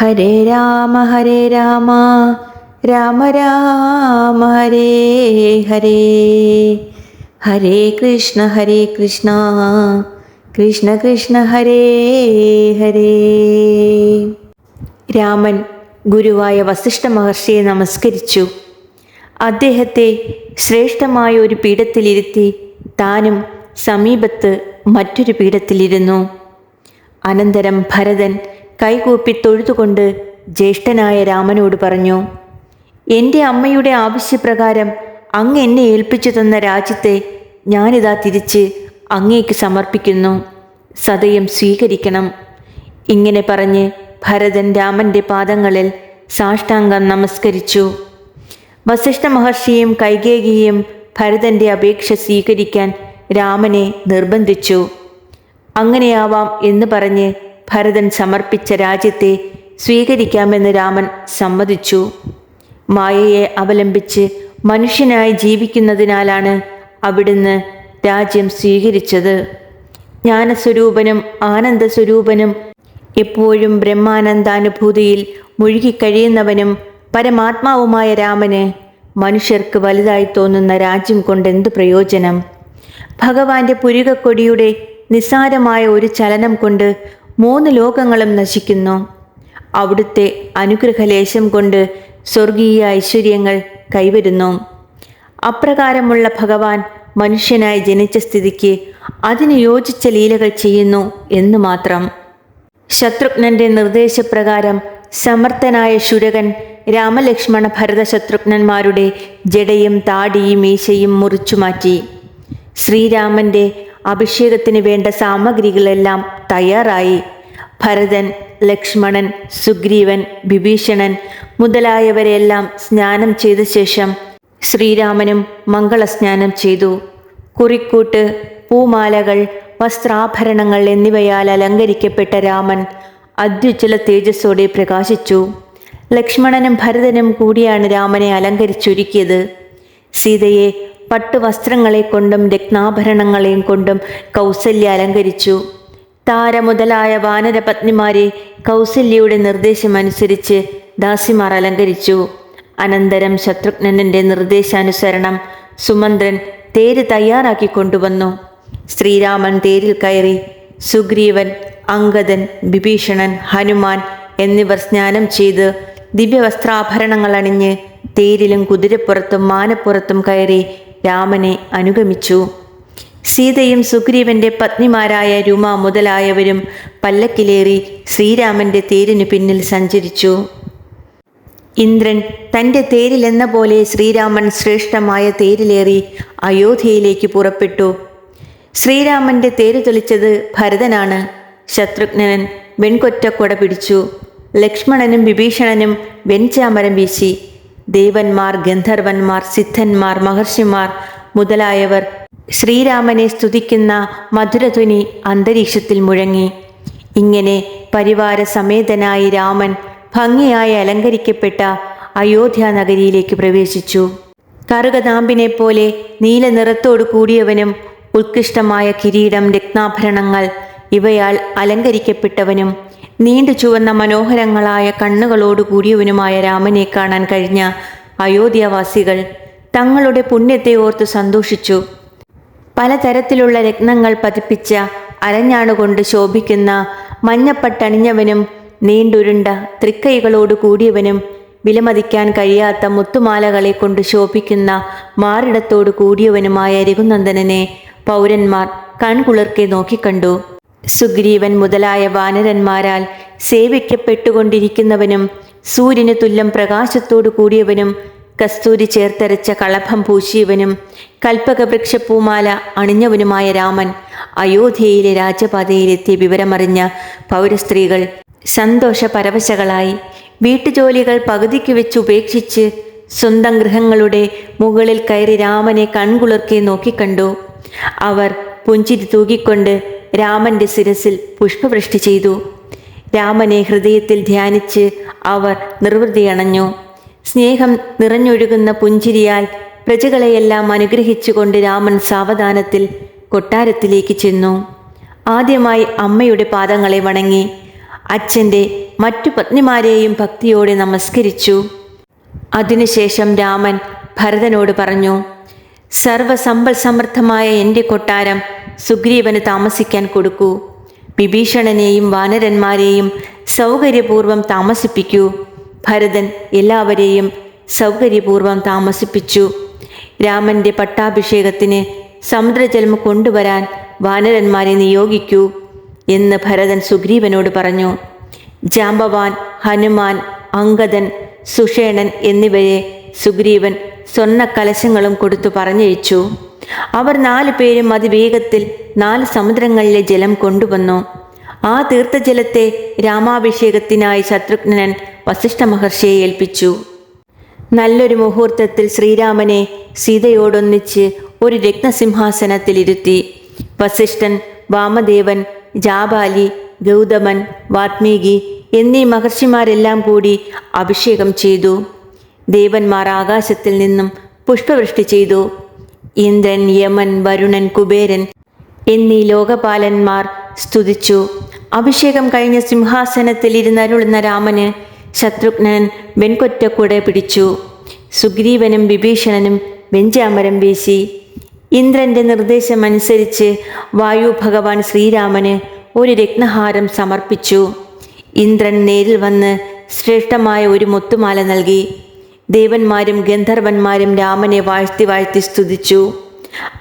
ഹരേ രാമ ഹരേ രാമ. രാമ രാമ ഹരേ ഹരേ. ഹരേ കൃഷ്ണ ഹരേ കൃഷ്ണ. കൃഷ്ണ കൃഷ്ണ ഹരേ ഹരേ. രാമൻ ഗുരുവായ വസിഷ്ഠ മഹർഷിയെ നമസ്കരിച്ചു. അദ്ദേഹത്തെ ശ്രേഷ്ഠമായ ഒരു പീഠത്തിലിരുത്തി താനും സമീപത്ത് മറ്റൊരു പീഠത്തിലിരുന്നു. അനന്തരം ഭരതൻ കൈകൂപ്പി തൊഴുതുകൊണ്ട് ജ്യേഷ്ഠനായ രാമനോട് പറഞ്ഞു എന്റെ അമ്മയുടെ ആവശ്യപ്രകാരം അങ്ങ് എന്നെ ഏൽപ്പിച്ചു തന്ന രാജ്യത്തെ ഞാനിതാ തിരിച്ച് അങ്ങേക്ക് സമർപ്പിക്കുന്നു. സതയം സ്വീകരിക്കണം. ഇങ്ങനെ പറഞ്ഞ് ഭരതൻ രാമന്റെ പാദങ്ങളിൽ സാഷ്ടാംഗം നമസ്കരിച്ചു. വസിഷ്ഠ മഹർഷിയും കൈകേകിയും ഭരതന്റെ അപേക്ഷ സ്വീകരിക്കാൻ രാമനെ നിർബന്ധിച്ചു. അങ്ങനെയാവാം എന്ന് പറഞ്ഞ് ഭരതൻ സമർപ്പിച്ച രാജ്യത്തെ സ്വീകരിക്കാമെന്ന് രാമൻ സമ്മതിച്ചു. മായയെ അവലംബിച്ച് മനുഷ്യനായി ജീവിക്കുന്നതിനാലാണ് അവിടുന്ന് രാജ്യം സ്വീകരിച്ചത്. ജ്ഞാനസ്വരൂപനും ആനന്ദസ്വരൂപനും എപ്പോഴും ബ്രഹ്മാനന്ദാനുഭൂതിയിൽ മുഴുകിക്കഴിയുന്നവനും പരമാത്മാവുമായ രാമന് മനുഷ്യർക്ക് വലുതായി തോന്നുന്ന രാജ്യം കൊണ്ട് എന്ത് പ്രയോജനം? ഭഗവാന്റെ പുരികക്കൊടിയുടെ നിസ്സാരമായ ഒരു ചലനം കൊണ്ട് മൂന്ന് ലോകങ്ങളും നശിക്കുന്നു. അവിടുത്തെ അനുഗ്രഹലേശം കൊണ്ട് സ്വർഗീയ ഐശ്വര്യങ്ങൾ കൈവരുന്നു. അപ്രകാരമുള്ള ഭഗവാൻ മനുഷ്യനായി ജനിച്ച സ്ഥിതിക്ക് അതിന് യോജിച്ച ലീലകൾ ചെയ്യുന്നു എന്ന് മാത്രം. ശത്രുഘ്നന്റെ നിർദ്ദേശപ്രകാരം സമർത്ഥനായ ശുരകൻ രാമലക്ഷ്മണ ഭരത ശത്രുഘ്നന്മാരുടെ ജടയും താടിയും മീശയും മുറിച്ചുമാറ്റി. ശ്രീരാമന്റെ അഭിഷേകത്തിന് വേണ്ട സാമഗ്രികളെല്ലാം തയ്യാറായി. ഭരതൻ ലക്ഷ്മണൻ സുഗ്രീവൻ വിഭീഷണൻ മുതലായവരെല്ലാം സ്നാനം ചെയ്ത ശേഷം ശ്രീരാമനും മംഗളസ്നാനം ചെയ്തു. കുറിക്കൂട്ട് പൂമാലകൾ വസ്ത്രാഭരണങ്ങൾ എന്നിവയാൽ അലങ്കരിക്കപ്പെട്ട രാമൻ അത്യുജ്വല തേജസ്സോടെ പ്രകാശിച്ചു. ലക്ഷ്മണനും ഭരതനും കൂടിയാണ് രാമനെ അലങ്കരിച്ചൊരുക്കിയത്. സീതയെ പട്ടുവസ്ത്രങ്ങളെ കൊണ്ടും രത്നാഭരണങ്ങളെയും കൊണ്ടും കൗസല്യ അലങ്കരിച്ചു. താര മുതലായ വാനരപത്നിമാരെ കൗസല്യയുടെ നിർദ്ദേശമനുസരിച്ച് ദാസിമാർ അലങ്കരിച്ചു. അനന്തരം ശത്രുഘ്നന്റെ നിർദ്ദേശാനുസരണം സുമന്ത്രൻ തേര് തയ്യാറാക്കി കൊണ്ടുവന്നു. ശ്രീരാമൻ തേരിൽ കയറി സുഗ്രീവൻ അംഗദൻ വിഭീഷണൻ ഹനുമാൻ എന്നിവർ സ്നാനം ചെയ്ത് ദിവ്യവസ്ത്രാഭരണങ്ങൾ അണിഞ്ഞ് തേരിലും കുതിരപ്പുറത്തും മാനപ്പുറത്തും കയറി രാമനെ അനുഗമിച്ചു. സീതയും സുഗ്രീവന്റെ പത്നിമാരായ രുമ മുതലായവരും പല്ലക്കിലേറി ശ്രീരാമന്റെ തേരിനു പിന്നിൽ സഞ്ചരിച്ചു. ഇന്ദ്രൻ തന്റെ തേരിലെന്ന പോലെ ശ്രീരാമൻ ശ്രേഷ്ഠമായ തേരിലേറി അയോധ്യയിലേക്ക് പുറപ്പെട്ടു. ശ്രീരാമന്റെ തേര് തെളിച്ചത് ഭരതനാണ്. ശത്രുഘ്നൻ വെൺകൊറ്റക്കൊട പിടിച്ചു ലക്ഷ്മണനും വിഭീഷണനും വെൺചാമരം വീശി. ദേവന്മാർ ഗന്ധർവന്മാർ സിദ്ധന്മാർ മഹർഷിമാർ മുതലായവർ ശ്രീരാമനെ സ്തുതിക്കുന്ന മധുരധ്വനി അന്തരീക്ഷത്തിൽ മുഴങ്ങി. ഇങ്ങനെ പരിവാര സമേതനായി രാമൻ ഭംഗിയായി അലങ്കരിക്കപ്പെട്ട അയോധ്യ നഗരിയിലേക്ക് പ്രവേശിച്ചു. കറുകനാമ്പിനെ പോലെ നീല നിറത്തോടു കൂടിയവനും ഉത്കൃഷ്ടമായ കിരീടം രത്നാഭരണങ്ങൾ ഇവയാൽ അലങ്കരിക്കപ്പെട്ടവനും നീണ്ടു ചുവന്ന മനോഹരങ്ങളായ കണ്ണുകളോട് കൂടിയവനുമായ രാമനെ കാണാൻ കഴിഞ്ഞ അയോധ്യവാസികൾ തങ്ങളുടെ പുണ്യത്തെ ഓർത്ത് സന്തോഷിച്ചു. പലതരത്തിലുള്ള രത്നങ്ങൾ പതിപ്പിച്ച അരഞ്ഞാണുകൊണ്ട് ശോഭിക്കുന്ന മഞ്ഞപ്പട്ടണിഞ്ഞവനും നീണ്ടുരുണ്ട തൃക്കൈകളോട് കൂടിയവനും വിലമതിക്കാൻ കഴിയാത്ത മുത്തുമാലകളെ കൊണ്ട് ശോഭിക്കുന്ന മാറിടത്തോട് കൂടിയവനുമായ രഘുനന്ദനനെ പൗരന്മാർ കൺകുളിർക്കെ നോക്കിക്കണ്ടു. സുഗ്രീവൻ മുതലായ വാനരന്മാരാൽ സേവിക്കപ്പെട്ടുകൊണ്ടിരിക്കുന്നവനും സൂര്യന് തുല്യം പ്രകാശത്തോടു കൂടിയവനും കസ്തൂരി ചേർത്തരച്ച കളഭം പൂശിയവനും കൽപ്പകവൃക്ഷപ്പൂമാല അണിഞ്ഞവനുമായ രാമൻ അയോധ്യയിലെ രാജപാതയിലെത്തിയ വിവരമറിഞ്ഞ പൗരസ്ത്രീകൾ സന്തോഷ പരവശകളായി വീട്ടുജോലികൾ പകുതിക്ക് വെച്ച് ഉപേക്ഷിച്ച് സ്വന്തം ഗൃഹങ്ങളുടെ മുകളിൽ കയറി രാമനെ കൺകുളിർക്കെ നോക്കിക്കണ്ടു. അവർ പുഞ്ചിരി തൂകിക്കൊണ്ട് രാമന്റെ ശിരസിൽ പുഷ്പവൃഷ്ടി ചെയ്തു. രാമനെ ഹൃദയത്തിൽ ധ്യാനിച്ച് അവർ നിർവൃതിയണഞ്ഞു സ്നേഹം നിറഞ്ഞൊഴുകുന്ന പുഞ്ചിരിയാൽ പ്രജകളെയെല്ലാം അനുഗ്രഹിച്ചുകൊണ്ട് രാമൻ സാവധാനത്തിൽ കൊട്ടാരത്തിലേക്ക് ചെന്നു. ആദ്യമായി അമ്മയുടെ പാദങ്ങളെ വണങ്ങി. അച്ഛന്റെ മറ്റു പത്നിമാരെയും ഭക്തിയോടെ നമസ്കരിച്ചു. അതിനുശേഷം രാമൻ ഭരതനോട് പറഞ്ഞു സർവസമ്പൽ സമൃദ്ധമായ എന്റെ കൊട്ടാരം സുഗ്രീവന് താമസിക്കാൻ കൊടുക്കൂ. വിഭീഷണനെയും വാനരന്മാരെയും സൗകര്യപൂർവം താമസിപ്പിക്കൂ. ഭരതൻ എല്ലാവരെയും സൗകര്യപൂർവം താമസിപ്പിച്ചു. രാമന്റെ പട്ടാഭിഷേകത്തിന് സമുദ്രജലം കൊണ്ടുവരാൻ വാനരന്മാരെ നിയോഗിക്കൂ എന്ന് ഭരതൻ സുഗ്രീവനോട് പറഞ്ഞു. ജാമ്പവാൻ ഹനുമാൻ അങ്കദൻ സുഷേണൻ എന്നിവരെ സുഗ്രീവൻ സ്വർണ കലശങ്ങളും കൊടുത്തു പറഞ്ഞയച്ചു. അവർ നാലു പേരും അതിവേഗത്തിൽ നാല് സമുദ്രങ്ങളിലെ ജലം കൊണ്ടുവന്നു. ആ തീർത്ഥജലത്തെ രാമാഭിഷേകത്തിനായി ശത്രുഘ്നൻ വസിഷ്ഠ മഹർഷിയെ ഏൽപ്പിച്ചു. നല്ലൊരു മുഹൂർത്തത്തിൽ ശ്രീരാമനെ സീതയോടൊന്നിച്ച് ഒരു രത്നസിംഹാസനത്തിലിരുത്തി. വസിഷ്ഠൻ വാമദേവൻ ജാബാലി ഗൗതമൻ വാത്മീകി എന്നീ മഹർഷിമാരെല്ലാം കൂടി അഭിഷേകം ചെയ്തു. ദേവന്മാർ ആകാശത്തിൽ നിന്നും പുഷ്പവൃഷ്ടി ചെയ്തു. ഇന്ദ്രൻ യമൻ വരുണൻ കുബേരൻ എന്നീ ലോകപാലന്മാർ സ്തുതിച്ചു. അഭിഷേകം കഴിഞ്ഞ സിംഹാസനത്തിൽ ഇരുന്നരുളുന്ന രാമന് ശത്രുഘ്നൻ വെൺകൊറ്റക്കൂടെ പിടിച്ചു. സുഗ്രീവനും വിഭീഷണനും വെഞ്ചാമരം വീശി. ഇന്ദ്രന്റെ നിർദ്ദേശമനുസരിച്ച് വായു ഭഗവാൻ ശ്രീരാമന് ഒരു രത്നഹാരം സമർപ്പിച്ചു. ഇന്ദ്രൻ നേരിൽ വന്ന് ശ്രേഷ്ഠമായ ഒരു മുത്തുമാല നൽകി. ദേവന്മാരും ഗന്ധർവന്മാരും രാമനെ വാഴ്ത്തി വാഴ്ത്തി സ്തുതിച്ചു.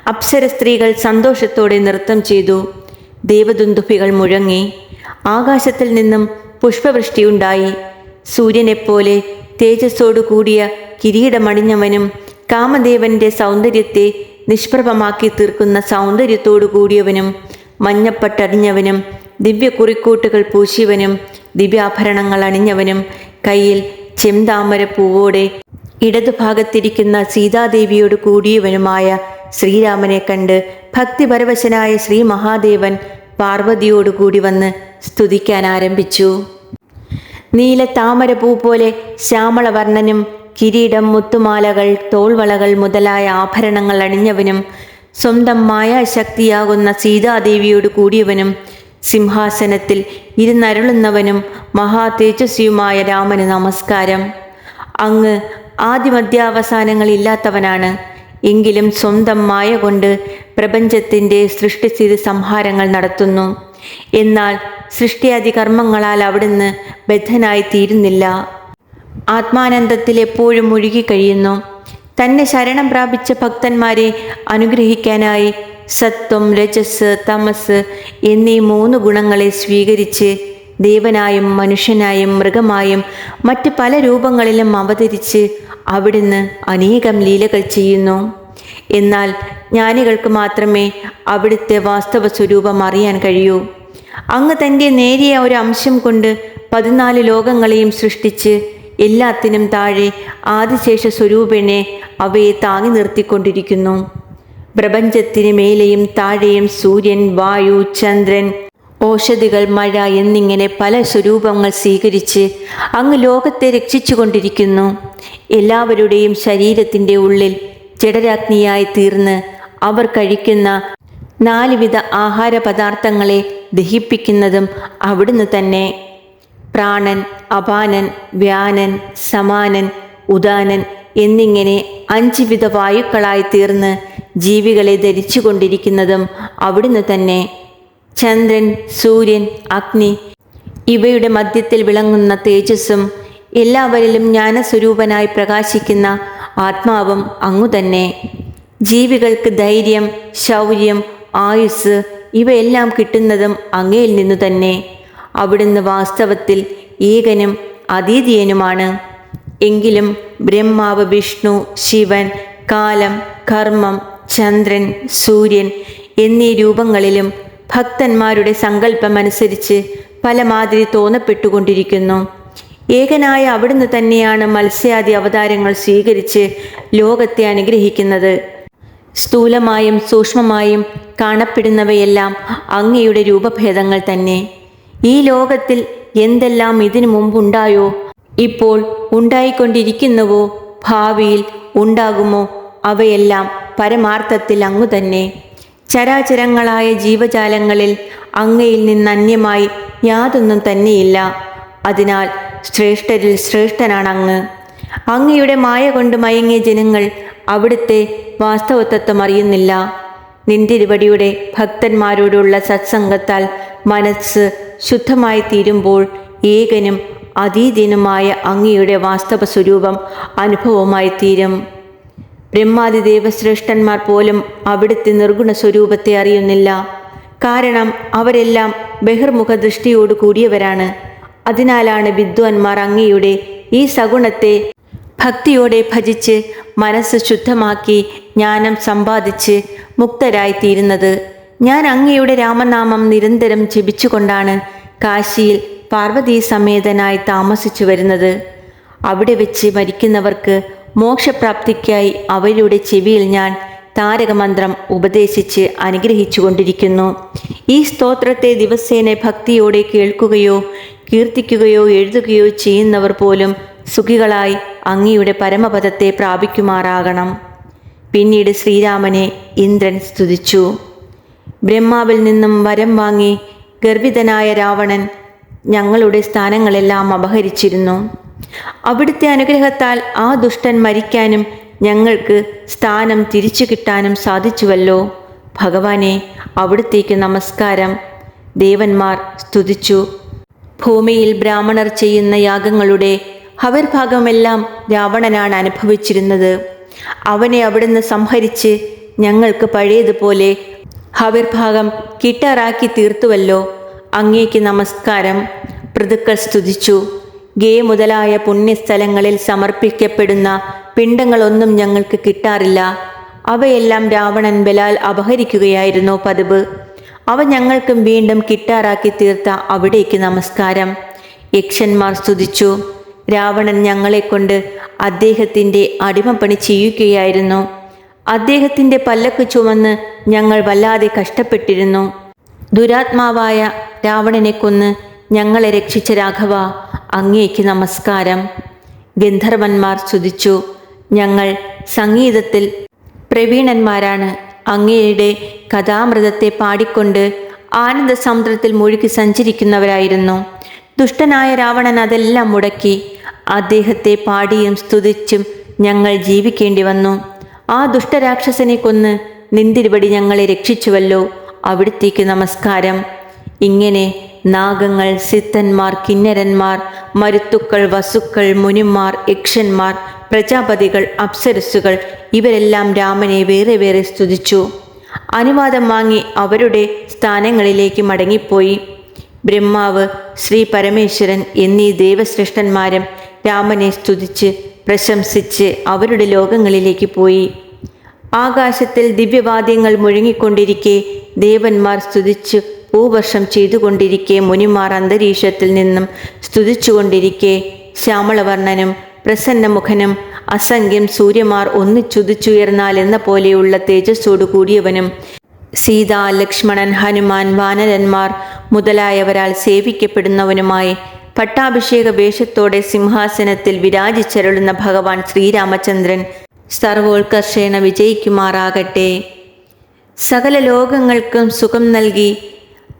അപ്സര സ്ത്രീകൾ സന്തോഷത്തോടെ നൃത്തം ചെയ്തു. ദേവദുന്ദുഭികൾ മുഴങ്ങി. ആകാശത്തിൽ നിന്നും പുഷ്പവൃഷ്ടിയുണ്ടായി സൂര്യനെപ്പോലെ തേജസ്സോടു കൂടിയ കിരീടമണിഞ്ഞവനും കാമദേവന്റെ സൗന്ദര്യത്തെ നിഷ്പ്രഭമാക്കി തീർക്കുന്ന സൗന്ദര്യത്തോടു കൂടിയവനും മഞ്ഞപ്പട്ടടിഞ്ഞവനും ദിവ്യ കുറിക്കൂട്ടുകൾ പൂശിയവനും ദിവ്യാഭരണങ്ങൾ അണിഞ്ഞവനും കയ്യിൽ ചെന്താമര പൂവോടെ ഇടതുഭാഗത്തിരിക്കുന്ന സീതാദേവിയോട് കൂടിയവനുമായ ശ്രീരാമനെ കണ്ട് ഭക്തിപരവശനായ ശ്രീ മഹാദേവൻ പാർവതിയോടുകൂടി വന്ന് സ്തുതിക്കാൻ ആരംഭിച്ചു. നീല താമര പൂ പോലെ ശ്യാമളവർണനും കിരീടം മുത്തുമാലകൾ തോൾവളകൾ മുതലായ ആഭരണങ്ങൾ അണിഞ്ഞവനും സ്വന്തം മായാശക്തിയാകുന്ന സീതാദേവിയോട് കൂടിയവനും സിംഹാസനത്തിൽ ഇരുന്നരുളുന്നവനും മഹാതേജസ്വിയുമായ രാമന് നമസ്കാരം. അങ്ങ് ആദ്യമധ്യാവസാനങ്ങളില്ലാത്തവനാണ് എങ്കിലും സ്വന്തം മായ കൊണ്ട് പ്രപഞ്ചത്തിന്റെ സൃഷ്ടിസ്ഥിതി സംഹാരങ്ങൾ നടത്തുന്നു. എന്നാൽ സൃഷ്ടിയാദി കർമ്മങ്ങളാൽ അവിടുന്ന് ബദ്ധനായി തീരുന്നില്ല. ആത്മാനന്ദത്തിൽ എപ്പോഴും മുഴുകിക്കഴിയുന്നു തന്നെ ശരണം പ്രാപിച്ച ഭക്തന്മാരെ അനുഗ്രഹിക്കാനായി സത്വം രജസ് തമസ് എന്നീ മൂന്ന് ഗുണങ്ങളെ സ്വീകരിച്ച് ദേവനായും മനുഷ്യനായും മൃഗമായും മറ്റ് പല രൂപങ്ങളിലും അവതരിച്ച് അവിടുന്ന് അനേകം ലീലകൾ ചെയ്യുന്നു. എന്നാൽ ജ്ഞാനികൾക്ക് മാത്രമേ അവിടുത്തെ വാസ്തവ സ്വരൂപം അറിയാൻ കഴിയൂ. അങ്ങ് തന്റെ നേരിയ ഒരു അംശം കൊണ്ട് പതിനാല് ലോകങ്ങളെയും സൃഷ്ടിച്ച് എല്ലാത്തിനും താഴെ ആദിശേഷ സ്വരൂപനെ അവയെ താങ്ങി നിർത്തിക്കൊണ്ടിരിക്കുന്നു. പ്രപഞ്ചത്തിന് മേലെയും താഴെയും സൂര്യൻ വായു ചന്ദ്രൻ. ഓഷധികൾ മഴ എന്നിങ്ങനെ പല സ്വരൂപങ്ങൾ സ്വീകരിച്ച് അങ്ങ് ലോകത്തെ രക്ഷിച്ചുകൊണ്ടിരിക്കുന്നു. എല്ലാവരുടെയും ശരീരത്തിന്റെ ഉള്ളിൽ ജഡരാഗ്നിയായി തീർന്ന് അവർ കഴിക്കുന്ന നാലുവിധ ആഹാര പദാർത്ഥങ്ങളെ ദഹിപ്പിക്കുന്നതും അവിടുന്ന് തന്നെ. പ്രാണൻ അപാനൻ വ്യാനൻ സമാനൻ ഉദാനൻ എന്നിങ്ങനെ അഞ്ച് വിധ വായുക്കളായി തീർന്ന് ജീവികളെ ധരിച്ചുകൊണ്ടിരിക്കുന്നതും അവിടുന്ന് തന്നെ ചന്ദ്രൻ സൂര്യൻ അഗ്നി ഇവയുടെ മധ്യത്തിൽ വിളങ്ങുന്ന തേജസ്സും എല്ലാവരിലും ജ്ഞാനസ്വരൂപനായി പ്രകാശിക്കുന്ന ആത്മാവും അങ്ങുതന്നെ ജീവികൾക്ക് ധൈര്യം ശൗര്യം ആയുസ് ഇവയെല്ലാം കിട്ടുന്നതും അങ്ങയിൽ നിന്നു തന്നെ. അവിടുന്ന് വാസ്തവത്തിൽ ഏകനും അതീതീയനുമാണ്. എങ്കിലും ബ്രഹ്മാവ് വിഷ്ണു ശിവൻ കാലം കർമ്മം ചന്ദ്രൻ സൂര്യൻ എന്നീ രൂപങ്ങളിലും ഭക്തന്മാരുടെ സങ്കല്പമനുസരിച്ച് പലമാതിരി തോന്നപ്പെട്ടുകൊണ്ടിരിക്കുന്നു. ഏകനായ അവിടുന്ന് തന്നെയാണ് മത്സ്യാദി അവതാരങ്ങൾ സ്വീകരിച്ച് ലോകത്തെ അനുഗ്രഹിക്കുന്നത്. സ്ഥൂലമായും സൂക്ഷ്മമായും കാണപ്പെടുന്നവയെല്ലാം അങ്ങയുടെ രൂപഭേദങ്ങൾ തന്നെ. ഈ ലോകത്തിൽ എന്തെല്ലാം ഇതിനു മുമ്പുണ്ടായോ ഇപ്പോൾ ഉണ്ടായിക്കൊണ്ടിരിക്കുന്നുവോ ഭാവിയിൽ ഉണ്ടാകുമോ അവയെല്ലാം പരമാർത്ഥത്തിൽ അങ്ങു തന്നെ. ചരാചരങ്ങളായ ജീവജാലങ്ങളിൽ അങ്ങയിൽ നിന്ന് അന്യമായി യാതൊന്നും തന്നെയില്ല. അതിനാൽ ശ്രേഷ്ഠരിൽ ശ്രേഷ്ഠനാണ് അങ്ങ്. അങ്ങയുടെ മായ കൊണ്ട് മയങ്ങിയ ജനങ്ങൾ അവിടുത്തെ വാസ്തവത്വം അറിയുന്നില്ല. നിന്തിരുവടിയുടെ ഭക്തന്മാരോടുള്ള സത്സംഗത്താൽ മനസ്സ് ശുദ്ധമായി തീരുമ്പോൾ ഏകനും അതീതനുമായ അങ്ങയുടെ വാസ്തവ സ്വരൂപം അനുഭവമായി തീരും ബ്രഹ്മാതി ദേവശ്രേഷ്ഠന്മാർ പോലും അവിടുത്തെ നിർഗുണ സ്വരൂപത്തെ അറിയുന്നില്ല. കാരണം അവരെല്ലാം ബഹിർമുഖ ദൃഷ്ടിയോട് കൂടിയവരാണ്. അതിനാലാണ് വിദ്വാൻമാർ അങ്ങയുടെ ഈ സഗുണത്തെ ഭക്തിയോടെ ഭജിച്ച് മനസ്സ് ശുദ്ധമാക്കി ജ്ഞാനം സമ്പാദിച്ച് മുക്തരായിത്തീരുന്നത്. ഞാൻ അങ്ങയുടെ രാമനാമം നിരന്തരം ജപിച്ചുകൊണ്ടാണ് കാശിയിൽ പാർവതീ സമേതനായി താമസിച്ചു വരുന്നത് അവിടെ വെച്ച് മരിക്കുന്നവർക്ക് മോക്ഷപ്രാപ്തിക്കായി അവരുടെ ചെവിയിൽ ഞാൻ താരകമന്ത്രം ഉപദേശിച്ച് അനുഗ്രഹിച്ചു കൊണ്ടിരിക്കുന്നു ഈ സ്തോത്രത്തെ ദിവസേന ഭക്തിയോടെ കേൾക്കുകയോ കീർത്തിക്കുകയോ എഴുതുകയോ ചെയ്യുന്നവർ പോലും സുഖികളായി അങ്ങയുടെ പരമപദത്തെ പ്രാപിക്കുമാറാകണം. പിന്നീട് ശ്രീരാമനെ ഇന്ദ്രൻ സ്തുതിച്ചു. ബ്രഹ്മാവിൽ നിന്നും വരം വാങ്ങി ഗർഭിതനായ രാവണൻ ഞങ്ങളുടെ സ്ഥാനങ്ങളെല്ലാം അപഹരിച്ചിരുന്നു. അവിടുത്തെ അനുഗ്രഹത്താൽ ആ ദുഷ്ടൻ മരിക്കാനും ഞങ്ങൾക്ക് സ്ഥാനം തിരിച്ചു കിട്ടാനും സാധിച്ചുവല്ലോ. ഭഗവാനെ അവിടുത്തേക്ക് നമസ്കാരം. ദേവന്മാർ സ്തുതിച്ചു. ഭൂമിയിൽ ബ്രാഹ്മണർ ചെയ്യുന്ന യാഗങ്ങളുടെ ഹവിർഭാഗമെല്ലാം രാവണനാണ് അനുഭവിച്ചിരുന്നത്. അവനെ അവിടുന്ന് സംഹരിച്ച് ഞങ്ങൾക്ക് പഴയതുപോലെ ഹവിർഭാഗം കിട്ടാറാക്കി തീർത്തുവല്ലോ. അങ്ങേക്ക് നമസ്കാരം. പ്രതുക്കൾ സ്തുതിച്ചു. ഗേ മുതലായ പുണ്യസ്ഥലങ്ങളിൽ സമർപ്പിക്കപ്പെടുന്ന പിണ്ടങ്ങളൊന്നും ഞങ്ങൾക്ക് കിട്ടാറില്ല. അവയെല്ലാം രാവണൻ ബലാൽ അപഹരിക്കുകയായിരുന്നു പതിവ്. അവ ഞങ്ങൾക്കും വീണ്ടും കിട്ടാറാക്കി തീർത്ത അവിടേക്ക് നമസ്കാരം. യക്ഷന്മാർ സ്തുതിച്ചു. രാവണൻ ഞങ്ങളെക്കൊണ്ട് അദ്ദേഹത്തിന്റെ അടിമപ്പണി ചെയ്യുകയായിരുന്നു. അദ്ദേഹത്തിന്റെ പല്ലക്ക് ചുമന്ന് ഞങ്ങൾ വല്ലാതെ കഷ്ടപ്പെട്ടിരുന്നു. ദുരാത്മാവായ രാവണനെ കൊന്ന് ഞങ്ങളെ രക്ഷിച്ച രാഘവ അങ്ങേക്ക് നമസ്കാരം. ഗന്ധർവന്മാർ സ്തുതിച്ചു. ഞങ്ങൾ സംഗീതത്തിൽ പ്രവീണന്മാരാണ്. അങ്ങയുടെ കഥാമൃതത്തെ പാടിക്കൊണ്ട് ആനന്ദ സമുദ്രത്തിൽ മുഴുകി സഞ്ചരിക്കുന്നവരായിരുന്നു. ദുഷ്ടനായ രാവണൻ അതെല്ലാം മുടക്കി അദ്ദേഹത്തെ പാടിയും സ്തുതിച്ചും ഞങ്ങൾ ജീവിക്കേണ്ടി വന്നു. ആ ദുഷ്ടരാക്ഷസനെ കൊന്ന് നിന്തിരുപടി ഞങ്ങളെ രക്ഷിച്ചുവല്ലോ. അവിടുത്തേക്ക് നമസ്കാരം. ഇങ്ങനെ നാഗങ്ങൾ സിദ്ധന്മാർ കിന്നരന്മാർ മരുത്തുക്കൾ വസുക്കൾ മുനിമാർ യക്ഷന്മാർ പ്രജാപതികൾ അപ്സരസ്സുകൾ ഇവരെല്ലാം രാമനെ വേറെ വേറെ സ്തുതിച്ചു. അനുവാദം വാങ്ങി അവരുടെ സ്ഥാനങ്ങളിലേക്ക് മടങ്ങിപ്പോയി. ബ്രഹ്മാവ് ശ്രീ പരമേശ്വരൻ എന്നീ ദേവശ്രേഷ്ഠന്മാരും രാമനെ സ്തുതിച്ച് പ്രശംസിച്ച് അവരുടെ ലോകങ്ങളിലേക്ക് പോയി. ആകാശത്തിൽ ദിവ്യവാദ്യങ്ങൾ മുഴങ്ങിക്കൊണ്ടിരിക്കെ ദേവന്മാർ സ്തുതിച്ച് ഭൂവർഷം ചെയ്തുകൊണ്ടിരിക്കെ മുനിമാർ അന്തരീക്ഷത്തിൽ നിന്നും സ്തുതിച്ചുകൊണ്ടിരിക്കെ. ശ്യാമളവർണനും പ്രസന്നമുഖനും അസംഖ്യം സൂര്യമാർ ഒന്നിച്ചുതിച്ചുയർന്നാൽ എന്ന പോലെയുള്ള തേജസ്സോടു കൂടിയവനും. സീത ലക്ഷ്മണൻ ഹനുമാൻ വാനരന്മാർ മുതലായവരാൽ സേവിക്കപ്പെടുന്നവനുമായി പട്ടാഭിഷേക വേഷത്തോടെ സിംഹാസനത്തിൽ വിരാജിച്ചരുളുന്ന ഭഗവാൻ ശ്രീരാമചന്ദ്രൻ സർവോത്കർഷേണ വിജയിക്കുമാറാകട്ടെ. സകല ലോകങ്ങൾക്കും സുഖം നൽകി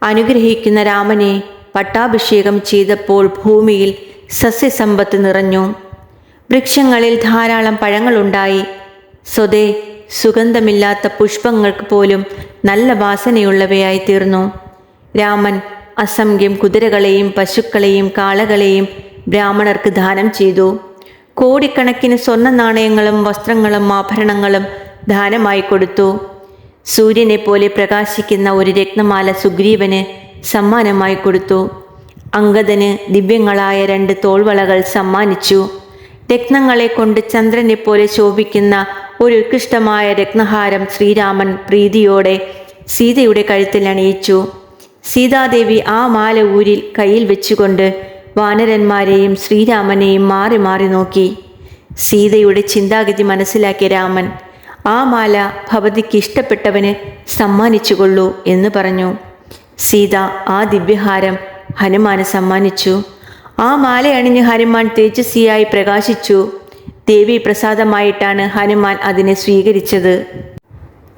അനുഗ്രഹിക്കുന്ന രാമനെ പട്ടാഭിഷേകം ചെയ്തപ്പോൾ ഭൂമിയിൽ സസ്യസമ്പത്ത് നിറഞ്ഞു. വൃക്ഷങ്ങളിൽ ധാരാളം പഴങ്ങളുണ്ടായി. സ്വതേ സുഗന്ധമില്ലാത്ത പുഷ്പങ്ങൾക്ക് പോലും നല്ല വാസനയുള്ളവയായി തീർന്നു രാമൻ അസംഖ്യം കുതിരകളെയും പശുക്കളെയും കാളകളെയും ബ്രാഹ്മണർക്ക് ദാനം ചെയ്തു. കോടിക്കണക്കിന് സ്വർണ നാണയങ്ങളും വസ്ത്രങ്ങളും ആഭരണങ്ങളും ദാനമായി കൊടുത്തു. സൂര്യനെ പോലെ പ്രകാശിക്കുന്ന ഒരു രത്നമാല സുഗ്രീവന് സമ്മാനമായി കൊടുത്തു. അങ്കദന് ദിവ്യങ്ങളായ രണ്ട് തോൾവളകൾ സമ്മാനിച്ചു. രത്നങ്ങളെ കൊണ്ട് ചന്ദ്രനെപ്പോലെ ശോഭിക്കുന്ന ഒരു ഉത്കൃഷ്ടമായ രത്നഹാരം ശ്രീരാമൻ പ്രീതിയോടെ സീതയുടെ കഴുത്തിൽ അണിയിച്ചു. സീതാദേവി ആ മാല ഊരിൽ കയ്യിൽ വെച്ചുകൊണ്ട് വാനരന്മാരെയും ശ്രീരാമനെയും മാറി മാറി നോക്കി. സീതയുടെ ചിന്താഗതി മനസ്സിലാക്കിയ രാമൻ ആ മാല ഭവതിക്ക് ഇഷ്ടപ്പെട്ടവന് സമ്മാനിച്ചുകൊള്ളൂ എന്ന് പറഞ്ഞു. സീത ആ ദിവ്യഹാരം ഹനുമാന് സമ്മാനിച്ചു. ആ മാല അണിഞ്ഞ് ഹനുമാൻ തേജസ്വിയായി പ്രകാശിച്ചു. ദേവി പ്രസാദമായിട്ടാണ് ഹനുമാൻ അതിനെ സ്വീകരിച്ചത്.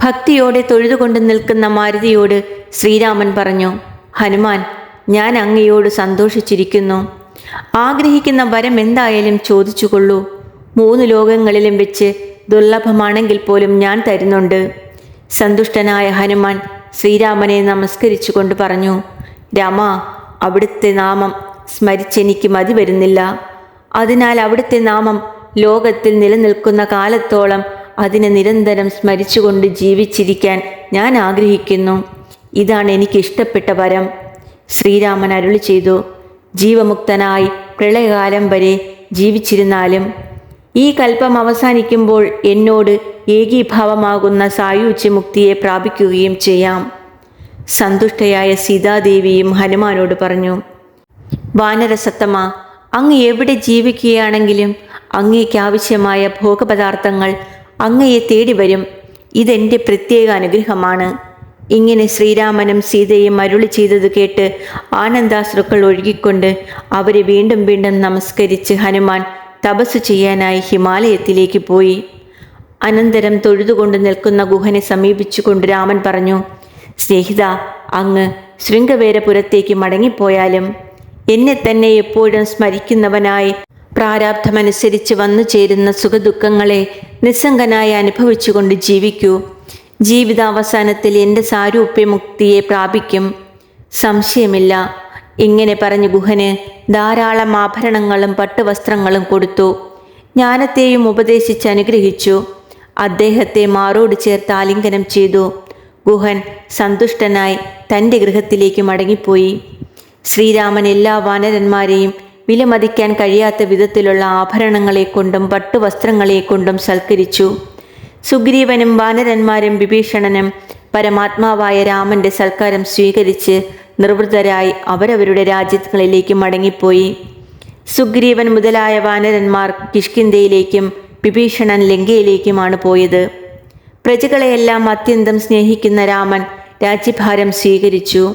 ഭക്തിയോടെ തൊഴുതുകൊണ്ട് നിൽക്കുന്ന മാരുതിയോട് ശ്രീരാമൻ പറഞ്ഞു ഹനുമാൻ ഞാൻ അങ്ങയോട് സന്തോഷിച്ചിരിക്കുന്നു. ആഗ്രഹിക്കുന്ന വരം എന്തായാലും ചോദിച്ചുകൊള്ളൂ. മൂന്ന് ലോകങ്ങളിലും വെച്ച് ദുർലഭമാണെങ്കിൽ പോലും ഞാൻ തരുന്നുണ്ട്. സന്തുഷ്ടനായ ഹനുമാൻ ശ്രീരാമനെ നമസ്കരിച്ചുകൊണ്ട് പറഞ്ഞു രാമ അവിടുത്തെ നാമം സ്മരിച്ചെനിക്ക് മതി വരുന്നില്ല. അതിനാൽ അവിടുത്തെ നാമം ലോകത്തിൽ നിലനിൽക്കുന്ന കാലത്തോളം അതിനെ നിരന്തരം സ്മരിച്ചുകൊണ്ട് ജീവിച്ചിരിക്കാൻ ഞാൻ ആഗ്രഹിക്കുന്നു. ഇതാണ് എനിക്ക് ഇഷ്ടപ്പെട്ട വരം. ശ്രീരാമൻ അരുളി ചെയ്തു ജീവമുക്തനായി പ്രളയകാലം വരെ ജീവിച്ചിരുന്നാലും ഈ കൽപ്പം അവസാനിക്കുമ്പോൾ എന്നോട് ഏകീഭാവമാകുന്ന സായുജ്യമുക്തിയെ പ്രാപിക്കുകയും ചെയ്യാം. സന്തുഷ്ടയായ സീതാദേവിയും ഹനുമാനോട് പറഞ്ഞു വാനരസത്തമ അങ്ങ് എവിടെ ജീവിക്കുകയാണെങ്കിലും അങ്ങേക്ക് ആവശ്യമായ ഭോഗപദാർത്ഥങ്ങൾ അങ്ങയെ തേടി വരും. ഇതെന്റെ പ്രത്യേക അനുഗ്രഹമാണ്. ഇങ്ങനെ ശ്രീരാമനും സീതയും അരുളി ചെയ്തത് കേട്ട് ആനന്ദാശ്രുക്കൾ ഒഴുകിക്കൊണ്ട് അവരെ വീണ്ടും വീണ്ടും നമസ്കരിച്ച് ഹനുമാൻ തപസ് ചെയ്യാനായി ഹിമാലയത്തിലേക്ക് പോയി. അനന്തരം തൊഴുതുകൊണ്ട് നിൽക്കുന്ന ഗുഹനെ സമീപിച്ചുകൊണ്ട് രാമൻ പറഞ്ഞു സ്നേഹിത അങ്ങ് ശൃംഗവേരപുരത്തേക്ക് മടങ്ങിപ്പോയാലും എന്നെ തന്നെ എപ്പോഴും സ്മരിക്കുന്നവനായി പ്രാരാബ്ധമനുസരിച്ച് വന്നു ചേരുന്ന സുഖദുഃഖങ്ങളെ നിസ്സംഗനായി അനുഭവിച്ചുകൊണ്ട് ജീവിക്കൂ. ജീവിതാവസാനത്തിൽ എന്റെ സാരൂപ്യമുക്തിയെ പ്രാപിക്കും. സംശയമില്ല ഇങ്ങനെ പറഞ്ഞ് ഗുഹന് ധാരാളം ആഭരണങ്ങളും പട്ടുവസ്ത്രങ്ങളും കൊടുത്തു. ജ്ഞാനത്തെയും ഉപദേശിച്ച് അനുഗ്രഹിച്ചു. അദ്ദേഹത്തെ മാറോട് ചേർത്ത് ആലിംഗനം ചെയ്തു. ഗുഹൻ സന്തുഷ്ടനായി തന്റെ ഗൃഹത്തിലേക്ക് മടങ്ങിപ്പോയി. ശ്രീരാമൻ എല്ലാ വാനരന്മാരെയും വിലമതിക്കാൻ കഴിയാത്ത വിധത്തിലുള്ള ആഭരണങ്ങളെ കൊണ്ടും പട്ടുവസ്ത്രങ്ങളെ കൊണ്ടും സൽക്കരിച്ചു. സുഗ്രീവനും വാനരന്മാരും വിഭീഷണനും പരമാത്മാവായ രാമന്റെ സൽക്കാരം സ്വീകരിച്ച് നിർവൃതരായി അവരവരുടെ രാജ്യങ്ങളിലേക്ക് മടങ്ങിപ്പോയി. സുഗ്രീവൻ മുതലായ വാനരന്മാർ കിഷ്കിന്തയിലേക്കും വിഭീഷണൻ ലങ്കയിലേക്കുമാണ് പോയത്. പ്രജകളെയെല്ലാം അത്യന്തം സ്നേഹിക്കുന്ന രാമൻ രാജ്യഭാരം സ്വീകരിച്ചു.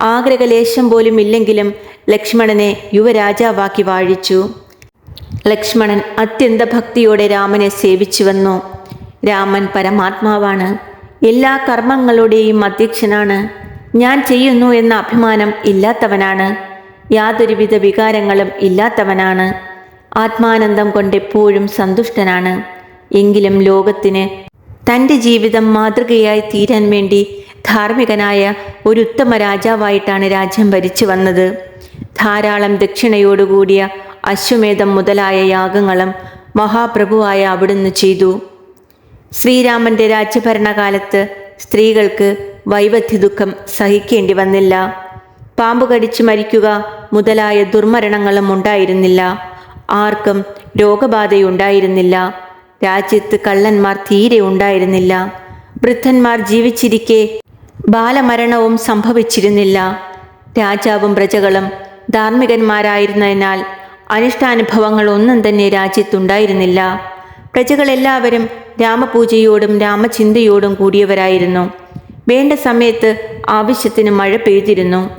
ആഗ്രഹലേശം പോലും ഇല്ലെങ്കിലും ലക്ഷ്മണനെ യുവരാജാവാക്കി വാഴിച്ചു. ലക്ഷ്മണൻ അത്യന്ത ഭക്തിയോടെ രാമനെ സേവിച്ചു വന്നു രാമൻ പരമാത്മാവാണ്. എല്ലാ കർമ്മങ്ങളുടെയും അധ്യക്ഷനാണ്. ഞാൻ ചെയ്യുന്നു എന്ന അഭിമാനം ഇല്ലാത്തവനാണ്. യാതൊരുവിധ വികാരങ്ങളും ഇല്ലാത്തവനാണ്. ആത്മാനന്ദം കൊണ്ട് എപ്പോഴും സന്തുഷ്ടനാണ്. എങ്കിലും ലോകത്തിന് തന്റെ ജീവിതം മാതൃകയായി തീരാൻ വേണ്ടി ധാർമ്മികനായ ഒരു ഉത്തമ രാജാവായിട്ടാണ് രാജ്യം ഭരിച്ചു വന്നത്. ധാരാളം ദക്ഷിണയോടുകൂടിയ അശ്വമേധം മുതലായ യാഗങ്ങളും മഹാപ്രഭുവായ അവിടുന്ന് ചെയ്തു. ശ്രീരാമന്റെ രാജ്യഭരണകാലത്ത് സ്ത്രീകൾക്ക് വൈവധ്യ ദുഃഖം സഹിക്കേണ്ടി വന്നില്ല. പാമ്പ് കടിച്ചു മരിക്കുക മുതലായ ദുർമരണങ്ങളും ഉണ്ടായിരുന്നില്ല. ആർക്കും രോഗബാധയുണ്ടായിരുന്നില്ല. രാജ്യത്ത് കള്ളന്മാർ തീരെ ഉണ്ടായിരുന്നില്ല. വൃദ്ധന്മാർ ജീവിച്ചിരിക്കെ ബാലമരണവും സംഭവിച്ചിരുന്നില്ല. രാജാവും പ്രജകളും ധാർമ്മികന്മാരായിരുന്നതിനാൽ അനിഷ്ടാനുഭവങ്ങൾ ഒന്നും തന്നെ രാജ്യത്തുണ്ടായിരുന്നില്ല. പ്രജകളെല്ലാവരും രാമപൂജയോടും രാമചിന്തയോടും കൂടിയവരായിരുന്നു. വേണ്ട സമയത്ത് ആവശ്യത്തിന് മഴ പെയ്തിരുന്നു.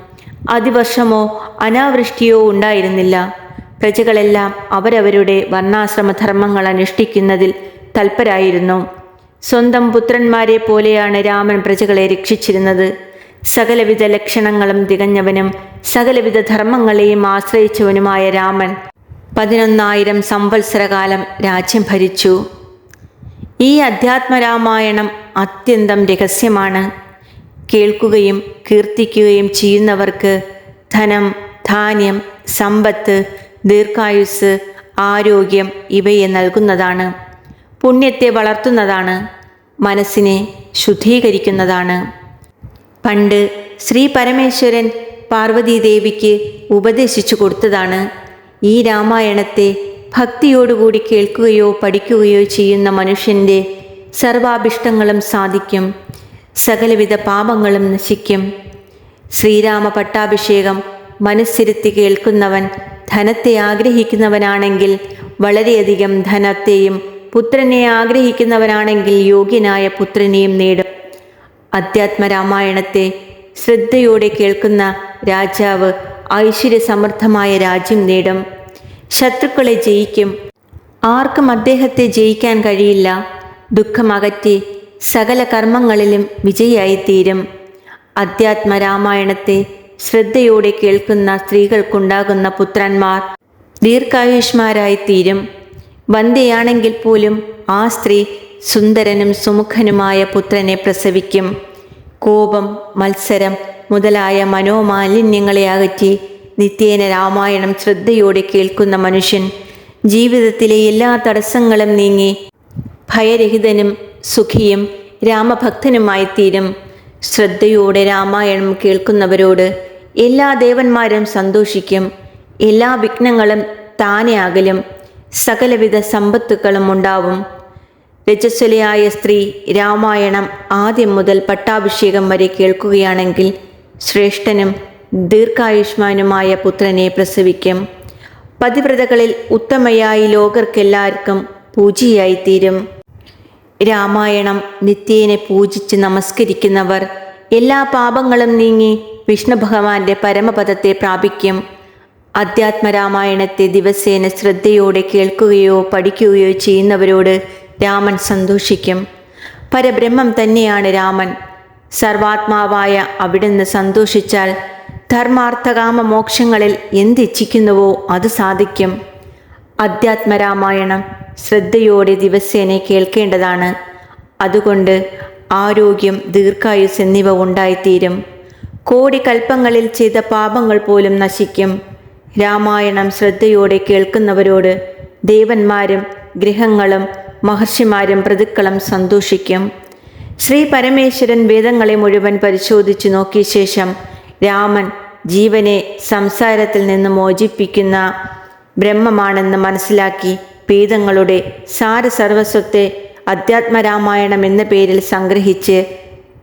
അതിവർഷമോ അനാവൃഷ്ടിയോ ഉണ്ടായിരുന്നില്ല. പ്രജകളെല്ലാം അവരവരുടെ വർണാശ്രമധർമ്മങ്ങൾ അനുഷ്ഠിക്കുന്നതിൽ തൽപരായിരുന്നു. സ്വന്തം പുത്രന്മാരെ പോലെയാണ് രാമൻ പ്രജകളെ രക്ഷിച്ചിരുന്നത്. സകലവിധ ലക്ഷണങ്ങളും തികഞ്ഞവനും സകലവിധ ധർമ്മങ്ങളെയും ആശ്രയിച്ചവനുമായ രാമൻ പതിനൊന്നായിരം സംവത്സരകാലം രാജ്യം ഭരിച്ചു. ഈ അധ്യാത്മരാമായണം അത്യന്തം രഹസ്യമാണ്. കേൾക്കുകയും കീർത്തിക്കുകയും ചെയ്യുന്നവർക്ക് ധനം ധാന്യം സമ്പത്ത് ദീർഘായുസ് ആരോഗ്യം ഇവയെ നൽകുന്നതാണ്. പുണ്യത്തെ വളർത്തുന്നതാണ്. മനസ്സിനെ ശുദ്ധീകരിക്കുന്നതാണ്. പണ്ട് ശ്രീ പരമേശ്വരൻ പാർവതീദേവിക്ക് ഉപദേശിച്ചു കൊടുത്തതാണ് ഈ രാമായണത്തെ ഭക്തിയോടുകൂടി കേൾക്കുകയോ പഠിക്കുകയോ ചെയ്യുന്ന മനുഷ്യന്റെ സർവാഭിഷ്ടങ്ങളും സാധിക്കും. സകലവിധ പാപങ്ങളും നശിക്കും. ശ്രീരാമ പട്ടാഭിഷേകം മനസ്സിരുത്തി കേൾക്കുന്നവൻ ധനത്തെ ആഗ്രഹിക്കുന്നവനാണെങ്കിൽ വളരെയധികം ധനത്തെയും പുത്രനെ ആഗ്രഹിക്കുന്നവനാണെങ്കിൽ യോഗ്യനായ പുത്രനെയും നേടും. അധ്യാത്മരാമായണത്തെ ശ്രദ്ധയോടെ കേൾക്കുന്ന രാജാവ് ഐശ്വര്യസമൃദ്ധമായ രാജ്യം നേടും. ശത്രുക്കളെ ജയിക്കും. ആർക്കും അദ്ദേഹത്തെ ജയിക്കാൻ കഴിയില്ല. ദുഃഖമകറ്റി സകല കർമ്മങ്ങളിലും വിജയായിത്തീരും അധ്യാത്മരാമായണത്തെ ശ്രദ്ധയോടെ കേൾക്കുന്ന സ്ത്രീകൾക്കുണ്ടാകുന്ന പുത്രന്മാർ ദീർഘായുഷ്മാരായിത്തീരും. വന്ധ്യയാണെങ്കിൽ പോലും ആ സ്ത്രീ സുന്ദരനും സുമുഖനുമായ പുത്രനെ പ്രസവിക്കും. കോപം മത്സരം മുതലായ മനോമാലിന്യങ്ങളെ അകറ്റി നിത്യേന രാമായണം ശ്രദ്ധയോടെ കേൾക്കുന്ന മനുഷ്യൻ ജീവിതത്തിലെ എല്ലാ തടസ്സങ്ങളും നീങ്ങി ഭയരഹിതനും സുഖിയും രാമഭക്തനുമായി തീരും ശ്രദ്ധയോടെ രാമായണം കേൾക്കുന്നവരോട് എല്ലാ ദേവന്മാരും സന്തോഷിക്കും എല്ലാ വിഘ്നങ്ങളും താനെ അകലും സകലവിധ സമ്പത്തുക്കളും ഉണ്ടാവും. രജസ്വലയായ സ്ത്രീ രാമായണം ആദ്യം മുതൽ പട്ടാഭിഷേകം വരെ കേൾക്കുകയാണെങ്കിൽ ശ്രേഷ്ഠനും ദീർഘായുഷ്മാനുമായ പുത്രനെ പ്രസവിക്കും. പതിവ്രതകളിൽ ഉത്തമയായി ലോകർക്കെല്ലാവർക്കും പൂജയായിത്തീരും രാമായണം നിത്യേനെ പൂജിച്ച് നമസ്കരിക്കുന്നവർ എല്ലാ പാപങ്ങളും നീങ്ങി വിഷ്ണു ഭഗവാന്റെ പരമപദത്തെ പ്രാപിക്കും. അധ്യാത്മരാമായണത്തെ ദിവസേന ശ്രദ്ധയോടെ കേൾക്കുകയോ പഠിക്കുകയോ ചെയ്യുന്നവരോട് രാമൻ സന്തോഷിക്കും. പരബ്രഹ്മം തന്നെയാണ് രാമൻ. സർവാത്മാവായ അവിടുന്ന് സന്തോഷിച്ചാൽ ധർമാർത്ഥകാമ മോക്ഷങ്ങളിൽ എന്തിച്ഛിക്കുന്നുവോ അത് സാധിക്കും. അധ്യാത്മരാമായണം ശ്രദ്ധയോടെ ദിവസേന കേൾക്കേണ്ടതാണ്. അതുകൊണ്ട് ആരോഗ്യം ദീർഘായുസ് എന്നിവ ഉണ്ടായിത്തീരും. കോടി കൽപ്പങ്ങളിൽ ചെയ്ത പാപങ്ങൾ പോലും നശിക്കും. രാമായണം ശ്രദ്ധയോടെ കേൾക്കുന്നവരോട് ദേവന്മാരും ഗൃഹങ്ങളും മഹർഷിമാരും പ്രതിക്കളും സന്തോഷിക്കും. ശ്രീ പരമേശ്വരൻ വേദങ്ങളെ മുഴുവൻ പരിശോധിച്ചു നോക്കിയ ശേഷം രാമൻ ജീവനെ സംസാരത്തിൽ നിന്ന് മോചിപ്പിക്കുന്ന ബ്രഹ്മമാണെന്ന് മനസ്സിലാക്കി വേദങ്ങളുടെ സാരസർവസ്വത്തെ അധ്യാത്മരാമായണം എന്ന പേരിൽ സംഗ്രഹിച്ച്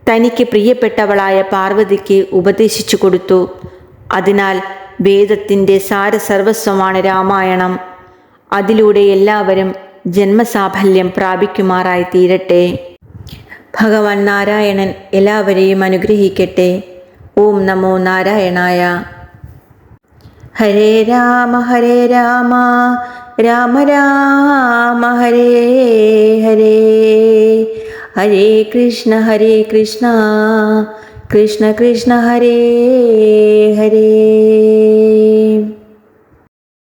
തനിക്ക് പ്രിയപ്പെട്ടവളായ പാർവതിക്ക് ഉപദേശിച്ചു കൊടുത്തു. അതിനാൽ വേദത്തിന്റെ സാരസർവസ്വമാണ് രാമായണം. അതിലൂടെ എല്ലാവരും ജന്മസാഫല്യം പ്രാപിക്കുമാറായി തീരട്ടെ ഭഗവാൻ നാരായണൻ എല്ലാവരെയും അനുഗ്രഹിക്കട്ടെ. ॐ नमो नारायणाय हरे राम हरे राम राम राम हरे हरे हरे कृष्ण हरे कृष्ण कृष्ण कृष्ण हरे हरे